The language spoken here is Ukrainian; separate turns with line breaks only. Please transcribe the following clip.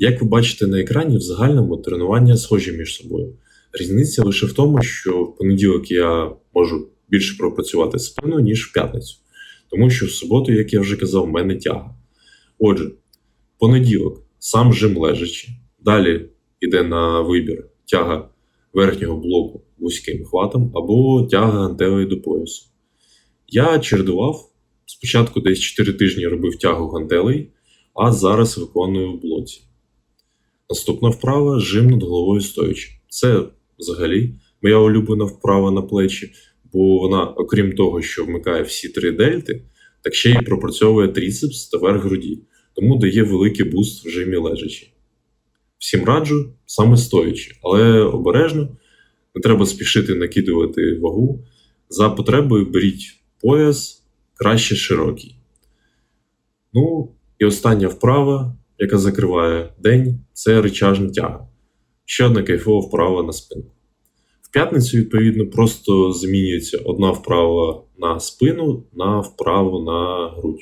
Як ви бачите на екрані, в загальному тренування схожі між собою. Різниця лише в тому, що в понеділок я можу більше пропрацювати спину, ніж в п'ятницю. Тому що в суботу, як я вже казав, в мене тяга. Отже, понеділок сам жим лежачи. Далі йде на вибір тяга верхнього блоку вузьким хватом або тяга гантелей до поясу. Я чередував. Спочатку десь 4 тижні робив тягу гантелей, а зараз виконую в блоці. Наступна вправа жим над головою стоячи. Це взагалі моя улюблена вправа на плечі, бо вона, окрім того, що вмикає всі три дельти, так ще й пропрацьовує тріцепс та верх груді, тому дає великий буст в жимі лежачі. Всім раджу саме стоячи, але обережно, не треба спішити накидувати вагу. За потребою беріть пояс краще широкий. Ну, і остання вправа, яка закриває день, це речажна тяга. Ще одна кайфова вправа на спинку. В п'ятницю, відповідно, просто змінюється одна вправа на спину на вправу на грудь.